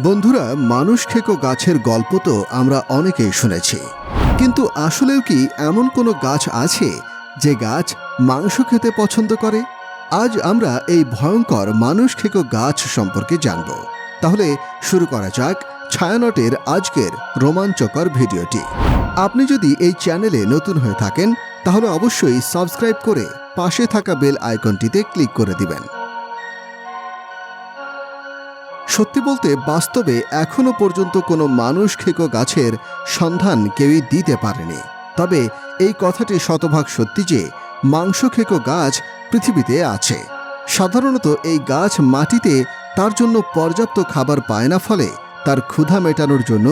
বন্ধুরা, মানুষ খেকো গাছের গল্প তো আমরা অনেকেই শুনেছি। কিন্তু আসলেও কি এমন কোনো গাছ আছে যে গাছ মাংস খেতে পছন্দ করে? আজ আমরা এই ভয়ঙ্কর মানুষ খেকো গাছ সম্পর্কে জানব। তাহলে শুরু করা যাক ছায়ানটের আজকের রোমাঞ্চকর ভিডিওটি। আপনি যদি এই চ্যানেলে নতুন হয়ে থাকেন, তাহলে অবশ্যই সাবস্ক্রাইব করে পাশে থাকা বেল আইকনটিতে ক্লিক করে দিবেন। সত্যি বলতে, বাস্তবে এখনও পর্যন্ত কোনো মানুষ খেকো গাছের সন্ধান কেউই দিতে পারেনি। তবে এই কথাটি শতভাগ সত্যি যে, মাংস খেকো গাছ পৃথিবীতে আছে। সাধারণত এই গাছ মাটিতে তার জন্য পর্যাপ্ত খাবার পায় না, ফলে তার ক্ষুধা মেটানোর জন্য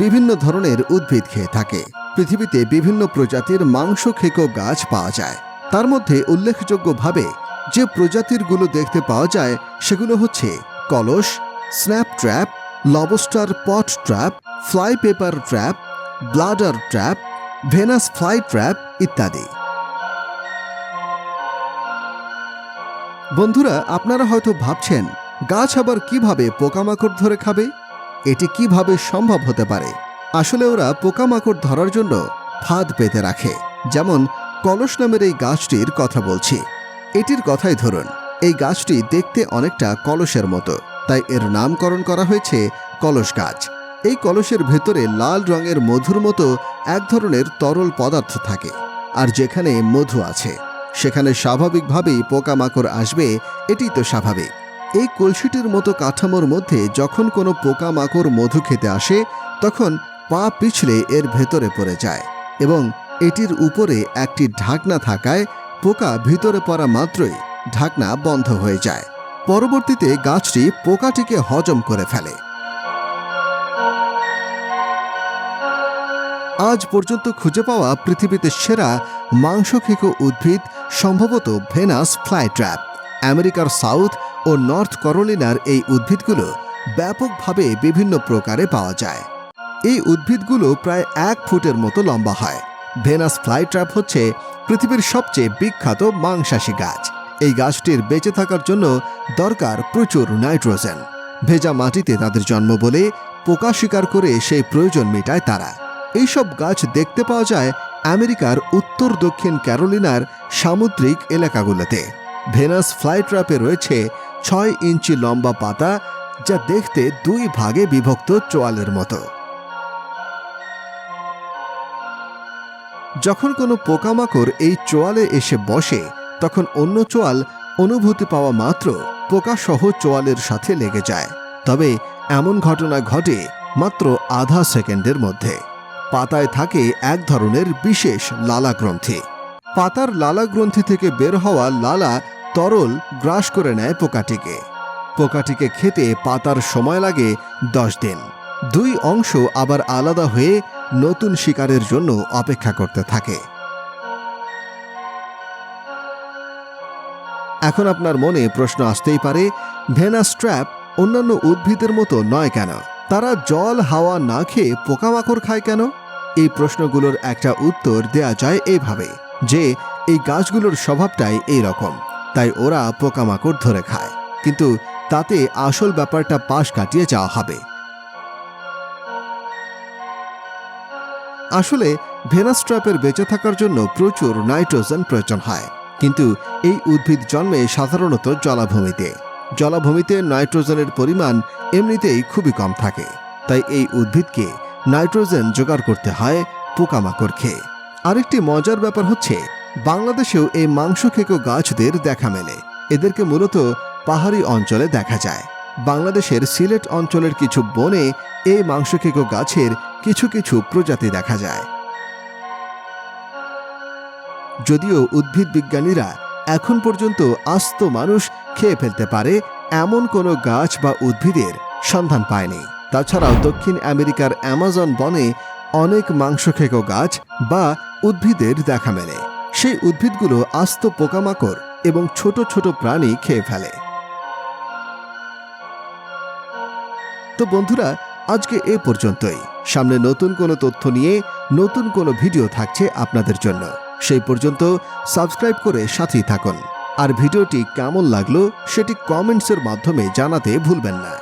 বিভিন্ন ধরনের উদ্ভিদ খেয়ে থাকে। পৃথিবীতে বিভিন্ন প্রজাতির মাংস খেকো গাছ পাওয়া যায়। তার মধ্যে উল্লেখযোগ্যভাবে যে প্রজাতিরগুলো দেখতে পাওয়া যায়, সেগুলো হচ্ছে কলস snap trap lobster pot trap fly paper trap bladder trap Venus fly trap ইত্যাদি। বন্ধুরা, আপনারা হয়তো ভাবছেন, গাছ আবার কীভাবে পোকামাকড় ধরে খাবে? এটি কীভাবে সম্ভব হতে পারে? আসলে ওরা পোকামাকড় ধরার জন্য ফাঁদ পেতে রাখে। যেমন, কলস নামের এই গাছটির কথা বলছি। এটির কথাই ধরুন, এই গাছটি দেখতে অনেকটা কলসের মতো। তাই এর নামকরণ করা হয়েছে কলস গাছ। এই কলসের ভেতরে লাল রঙের মধুর মতো এক ধরনের তরল পদার্থ থাকে, আর যেখানে মধু আছে, সেখানে স্বাভাবিকভাবেই পোকামাকড় আসবে এটি তো স্বাভাবিক। এই কলসিটির মতো কাঠামোর মধ্যে যখন কোনো পোকামাকড় মধু খেতে আসে, তখন পা পিছলে এর ভেতরে পড়ে যায়, এবং এটির উপরে একটি ঢাকনা থাকায় পোকা ভিতরে পড়া মাত্রই ঢাকনা বন্ধ হয়ে যায়। পরবর্তীতে গাছটি পোকাটিকে হজম করে ফেলে। আজ পর্যন্ত খুঁজে পাওয়া পৃথিবীতে সেরা মাংস খেকো উদ্ভিদ সম্ভবত ভেনাস ফ্লাইট্র্যাপ আমেরিকার সাউথ ও নর্থ করোলিনার এই উদ্ভিদগুলো ব্যাপকভাবে বিভিন্ন প্রকারে পাওয়া যায়। এই উদ্ভিদগুলো প্রায় এক ফুটের মতো লম্বা হয়। ভেনাস ফ্লাইট্র্যাপ হচ্ছে পৃথিবীর সবচেয়ে বিখ্যাত মাংসাশী গাছ। এই গাছটির বেঁচে থাকার জন্য দরকার প্রচুর নাইট্রোজেন। ভেজা মাটিতে তাদের জন্ম বলে পোকা শিকার করে সেই প্রয়োজন মেটায় তারা। এইসব গাছ দেখতে পাওয়া যায় আমেরিকার উত্তর দক্ষিণ ক্যারোলিনার সামুদ্রিক এলাকাগুলোতে। ভেনাস ফ্লাইট্র্যাপে রয়েছে ছয় ইঞ্চি লম্বা পাতা যা দেখতে দুই ভাগে বিভক্ত চোয়ালের মতো। যখন কোনো পোকামাকড় এই চোয়ালে এসে বসে তখন অন্য চোয়াল অনুভূতি পাওয়া মাত্র পোকাসহ চোয়ালের সাথে লেগে যায়। তবে এমন ঘটনা ঘটে মাত্র আধা সেকেন্ডের মধ্যে। পাতায় থাকে এক ধরনের বিশেষ লালা গ্রন্থি পাতার লালা গ্রন্থি থেকে বের হওয়া লালা তরল গ্রাস করে নেয় পোকাটিকে। পোকাটিকে খেতে পাতার সময় লাগে দশ দিন। দুই অংশ আবার আলাদা হয়ে নতুন শিকারের জন্য অপেক্ষা করতে থাকে। এখন আপনার মনে প্রশ্ন আসতেই পারে ভেনাস ট্র্যাপ অন্যান্য উদ্ভিদের মতো নয় কেন? তারা জল, হাওয়া না খেয়ে পোকামাকড় খায় কেন? এই প্রশ্নগুলোর একটা উত্তর দেয়া যায় এইভাবে যে এই গাছগুলোর স্বভাবটাই এই রকম তাই ওরা পোকামাকড় ধরে খায়। কিন্তু তাতে আসল ব্যাপারটা পাশ কাটিয়ে যাওয়া হবে। আসলে ভেনাস্ট্রাপের বেঁচে থাকার জন্য প্রচুর নাইট্রোজেন প্রয়োজন হয়। কিন্তু এই উদ্ভিদ জন্মে সাধারণত জলাভূমিতে। জলাভূমিতে নাইট্রোজেনের পরিমাণ এমনিতেই খুবই কম থাকে। তাই এই উদ্ভিদকে নাইট্রোজেন জোগাড় করতে হয় পোকামাকড় খেয়ে। আরেকটি মজার ব্যাপার হচ্ছে, বাংলাদেশেও এই মাংস খেকো গাছদের দেখা মেলে। এদেরকে মূলত পাহাড়ি অঞ্চলে দেখা যায়। বাংলাদেশের সিলেট অঞ্চলের কিছু বনে এই মাংস খেকো গাছের কিছু কিছু প্রজাতি দেখা যায়। যদিও উদ্ভিদ বিজ্ঞানীরা এখন পর্যন্ত আস্ত মানুষ খেয়ে ফেলতে পারে এমন কোনো গাছ বা উদ্ভিদের সন্ধান পায়নি। তাছাড়াও দক্ষিণ আমেরিকার অ্যামাজন বনে অনেক মাংস খেকো গাছ বা উদ্ভিদের দেখা মেলে। সেই উদ্ভিদগুলো আস্ত পোকামাকড় এবং ছোট ছোট প্রাণী খেয়ে ফেলে। তো বন্ধুরা, আজকে এ পর্যন্তই। সামনে নতুন কোনো তথ্য নিয়ে নতুন কোনো ভিডিও থাকছে আপনাদের জন্য। সেই পর্যন্ত সাবস্ক্রাইব করে সাথেই থাকুন। আর ভিডিওটি কেমন লাগল সেটি কমেন্টসের মাধ্যমে জানাতে ভুলবেন না।